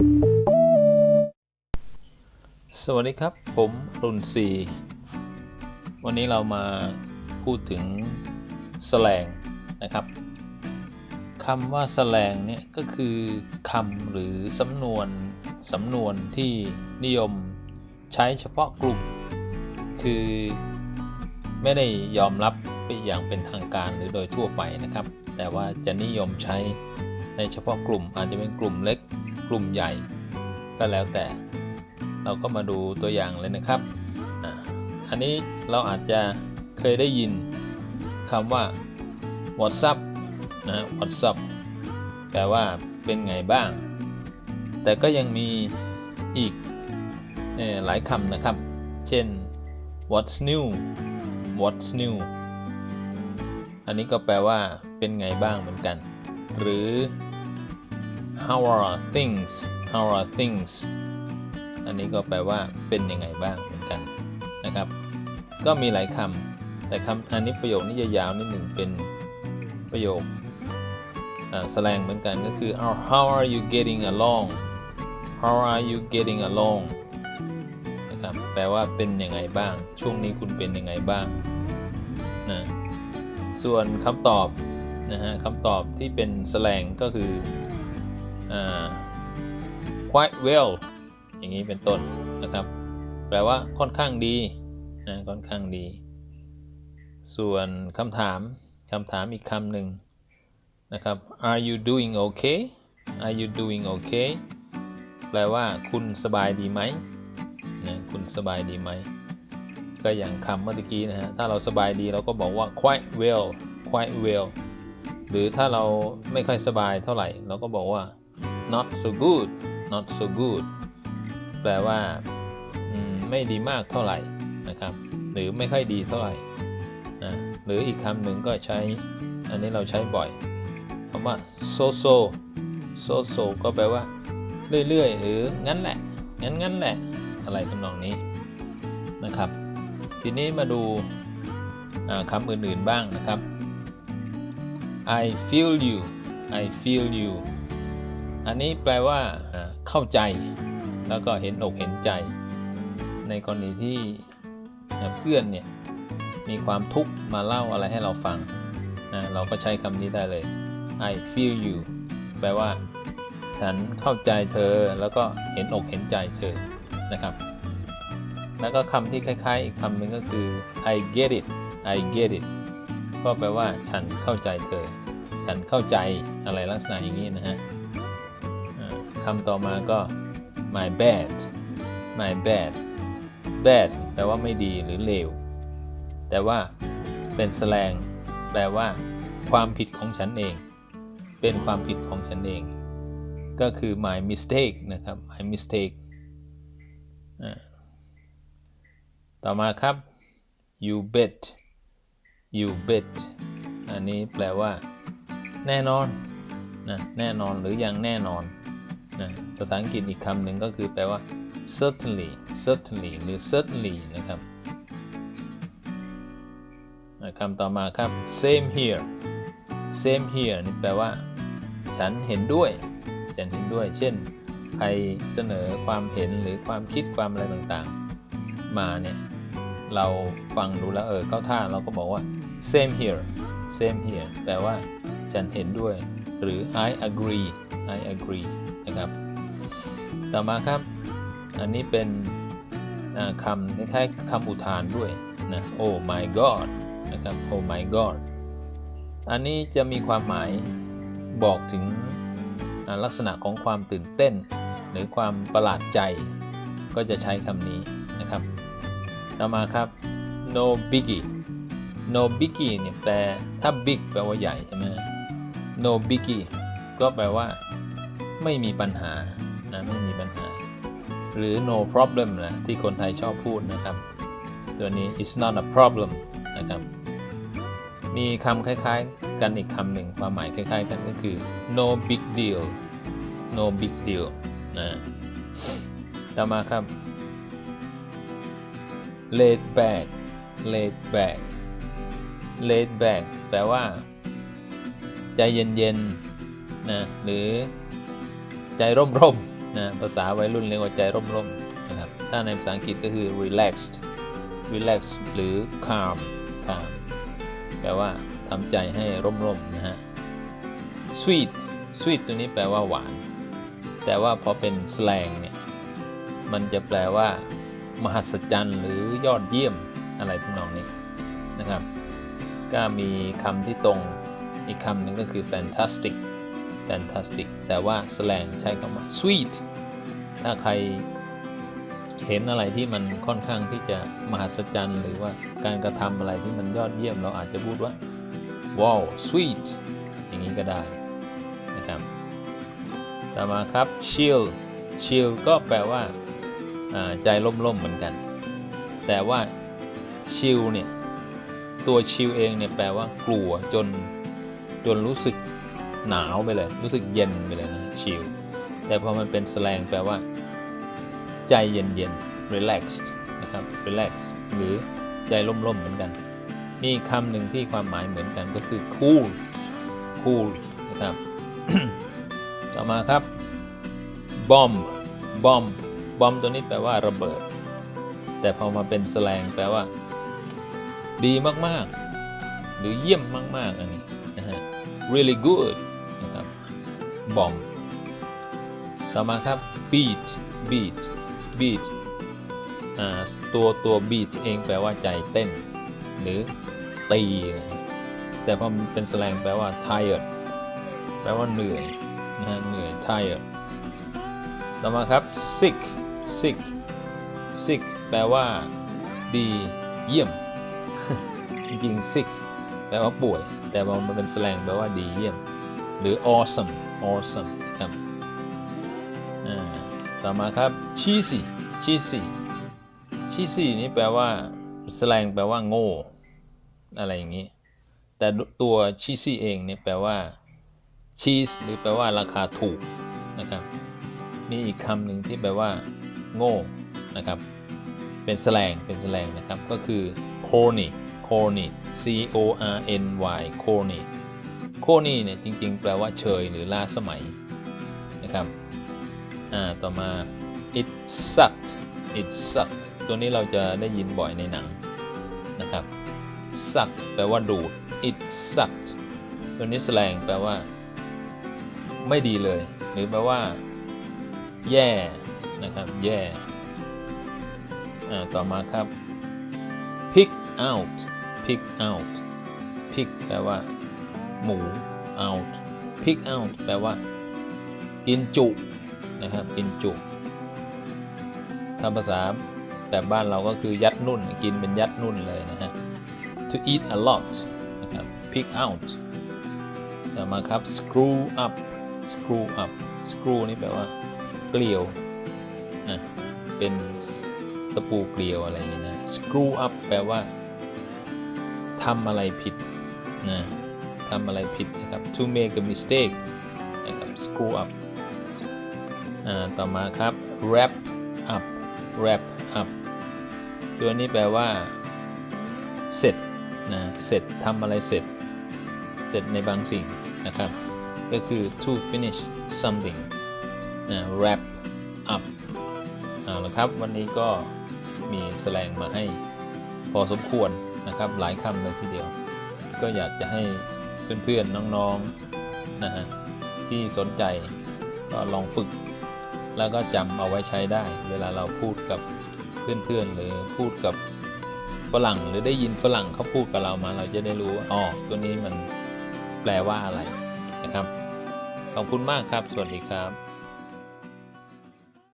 สวัสดีครับ ผมรุ่นซีวันนี้เรามาพูดถึงแสลงนะครับคำว่าแสลงเนี่ยก็คือคำหรือสำนวนสำนวนที่นิยมใช้เฉพาะกลุ่ม คือไม่ได้ยอมรับไปอย่างเป็นทางการหรือโดยทั่วไปนะครับ แต่ว่าจะนิยมใช้ในเฉพาะกลุ่มอาจจะเป็นกลุ่มเล็ก กลุ่มใหญ่ก็แล้วแต่ เราก็มาดูตัวอย่างเลยนะครับอันนี้เราอาจจะเคยได้ยินคำว่า WhatsApp นะ WhatsApp แปลว่าเป็นไงบ้าง แต่ก็ยังมีอีกหลายคำนะครับ เช่น What's new What's new อันนี้ก็แปลว่าเป็นไงบ้างเหมือนกัน หรือ How are things How are things อันนี้ก็แปลว่าเป็นยังไงบ้างเหมือนกันนะครับ ก็มีหลายคำแต่คำอันนี้ประโยคนี้จะยาวนิดหนึ่งเป็นประโยคแสดงเหมือนกันก็คือ how are you getting along how are you getting along นะครับแปลว่าเป็นยังไงบ้าง ช่วงนี้คุณเป็นยังไงบ้างนะส่วนคำตอบนะฮะคำตอบที่เป็นแสลงก็คือ quite well อย่างนี้เป็นต้นนะครับ แปลว่าค่อนข้างดีนะค่อนข้างดี ส่วนคำถามคำถามอีกคำหนึ่งนะครับ Are you doing okay Are you doing okay แปลว่าคุณสบายดีไหมนะคุณสบายดีไหม ก็อย่างคำเมื่อกี้นะฮะ ถ้าเราสบายดีเราก็บอกว่า quite well quite well หรือถ้าเราไม่ค่อยสบายเท่าไหร่ เราก็บอกว่า not so good not so good แปลว่าไม่ดีมากเท่าไหร่นะครับ หรือไม่ค่อยดีเท่าไหร่นะหรืออีกคำหนึ่งก็ใช้ อันนี้เราใช้บ่อยคำว่า so so so so ก็แปลว่า เรื่อยๆ หรืองั้นแหละ งั้นงั้นแหละ อะไรทำนองนี้นะครับ ทีนี้มาดูคำอื่นๆบ้างนะครับ I feel you I feel you อันนี้แปลว่าเข้าใจ แล้วก็เห็นอกเห็นใจ ในกรณีที่เพื่อนเนี่ยมีความทุกข์มาเล่าอะไรให้เราฟังนะเราก็ใช้คำนี้ได้เลย I feel you แปลว่า ฉันเข้าใจเธอแล้วก็เห็นอกเห็นใจเธอนะครับ แล้วก็คำที่คล้ายๆ อีกคำหนึ่งก็คือ I get it I get it ก็แปลว่า ฉันเข้าใจเธอ ฉันเข้าใจอะไรลักษณะอย่างนี้นะฮะ คำต่อมาก็ my bad my bad bad แปลว่าไม่ดีหรือเลว แต่ว่าเป็นแสลง แปลว่า ความผิดของฉันเอง เป็นความผิดของฉันเอง ก็คือ my mistake นะครับ my mistake ต่อมาครับ you bet you bet อันนี้แปลว่า แน่นอนนะแน่นอนหรือยังแน่นอน นะภาษาอังกฤษอีกคำหนึ่งก็คือแปลว่า certainly certainly หรือ certainly นะครับคำต่อมาครับ same here same here นี่แปลว่า ฉันเห็นด้วย ฉันเห็นด้วย เช่น ใครเสนอความเห็นหรือความคิดความอะไรต่างๆ มาเนี่ย เราฟังดูแล้วเออเข้าท่าเราก็บอกว่า same here same here แปลว่า ฉันเห็นด้วย หรือ I agree I agree นะครับ ต่อมาครับ อันนี้เป็นคำคล้ายๆคำอุทานด้วยนะ Oh my God นะครับ Oh my God อันนี้จะมีความหมายบอกถึงลักษณะของความตื่นเต้น หรือความประหลาดใจ ก็จะใช้คำนี้นะครับ ต่อมาครับ no biggie no biggie เนี่ยแปลถ้า big แปลว่าใหญ่ใช่ไหม no biggie ก็แปลว่า ไม่มีปัญหานะไม่มีปัญหา หรือ no problem นะที่คนไทยชอบพูดนะครับ ตัวนี้ it's not a problem นะครับมีคำคล้ายๆ กันอีกคำหนึ่งความหมายคล้ายๆ กันก็คือ no big deal no big deal นะต่อมาครับ laid back laid back laid back แปลว่า ใจเย็นๆนะหรือ ใจร่มๆนะภาษาวัยรุ่นเรียกว่าใจร่มๆนะครับถ้าในภาษาอังกฤษก็คือ relaxed relax หรือ calm calm แปลว่าทำใจให้ร่มๆนะฮะ sweet sweet ตัวนี้แปลว่าหวาน แต่ว่าพอเป็น slang เนี่ยมันจะแปลว่า มหัศจรรย์หรือยอดเยี่ยมอะไรทำนองนี้นะครับ ก็มีคำที่ตรงอีกคำหนึ่งก็คือ fantastic fantastic แต่ว่า slang ใช้คำว่า sweet ถ้าใครเห็นอะไรที่มันค่อนข้างที่จะมหัศจรรย์ หรือว่าการกระทำอะไรที่มันยอดเยี่ยมเราอาจจะพูดว่า wow sweet อย่างนี้ก็ได้นะครับต่อมาครับ chill chill ก็แปลว่าใจล่มๆเหมือนกัน แต่ว่า chill เนี่ยตัว chill เองเนี่ยแปลว่ากลัวจนจนรู้สึก หนาวไปเลย รู้สึกเย็นไปเลยนะ chill แต่พอมันเป็น slang แปลว่า ใจเย็นๆ relaxed นะครับ relax หรือใจล่มๆเหมือนกัน มีคำหนึ่งที่ความหมายเหมือนกันก็คือ cool cool นะครับ ต่อมาครับ bomb bomb bomb ตัวนี้แปลว่าระเบิด แต่พอมาเป็นสแลงแปลว่า ดีมากๆ หรือเยี่ยมมาก ๆ อันนี้นะฮะ really good bomb ต่อมาครับ beat beat beat ตัวตัว beat เองแปลว่าใจเต้น หรือตีนะแต่พอมันเป็นแสลงแปลว่า tired แปลว่าเหนื่อยนะฮะเหนื่อย tired ต่อมาครับ sick sick sick แปลว่า ดีเยี่ยม จริง sick แปลว่าป่วย แต่พอมันเป็นแสลงแปลว่าดีเยี่ยม หรือ awesome awesome ครับต่อมาครับ cheesy cheesy cheesy นี่แปลว่าสแลงแปลว่าโง่ อะไรอย่างนี้ แต่ตัว cheesy เองเนี่ยแปลว่า cheese หรือแปลว่าราคาถูกนะครับ มีอีกคำหนึ่งที่แปลว่า โง่นะครับ เป็นแสลงเป็นแสลงนะครับ ก็คือ corny corny c o r n y corny corny เนี่ยจริงๆ แปลว่าเชยหรือล้าสมัยนะครับอ่าต่อมา it sucked it sucked ตัวนี้เราจะได้ยินบ่อยในหนังนะครับ suck แปลว่าดูด it sucked ตัวนี้แสลงแปลว่า ไม่ดีเลย หรือแปลว่า แย่นะครับ แย่อ่าต่อมาครับ pick out pick out pick แปลว่า หมู out pick out แปลว่า กินจุนะครับ กินจุถ้าภาษาแบบบ้านเราก็คือยัดนุ่น กินเป็นยัดนุ่นเลยนะฮะ to eat a lot นะครับ pick out ต่อมาครับ screw up screw up screw นี่แปลว่า เกลียวนะเป็นตะปูเกลียวอะไรอย่างนี้นะ screw up แปลว่าทำอะไรผิดนะ ทำอะไรผิดนะครับ to make a mistake นะครับ screw up ต่อมาครับ wrap up wrap up ตัวนี้แปลว่า เสร็จนะเสร็จทำอะไรเสร็จ เสร็จในบางสิ่งนะครับ ก็คือ to finish something นะ wrap up เอาละครับ วันนี้ก็มีแสลงมาให้พอสมควรนะครับ หลายคำเลยทีเดียว ก็อยากจะให้ เพื่อนๆน้องๆนะฮะที่สนใจก็ลองฝึก แล้วก็จำเอาไว้ใช้ได้ เวลาเราพูดกับเพื่อนๆ หรือพูดกับฝรั่งหรือได้ยินฝรั่งเขาพูดกับเรามา เราจะได้รู้ว่าอ๋อตัวนี้มันแปลว่าอะไรนะครับ ขอบคุณมากครับ สวัสดีครับ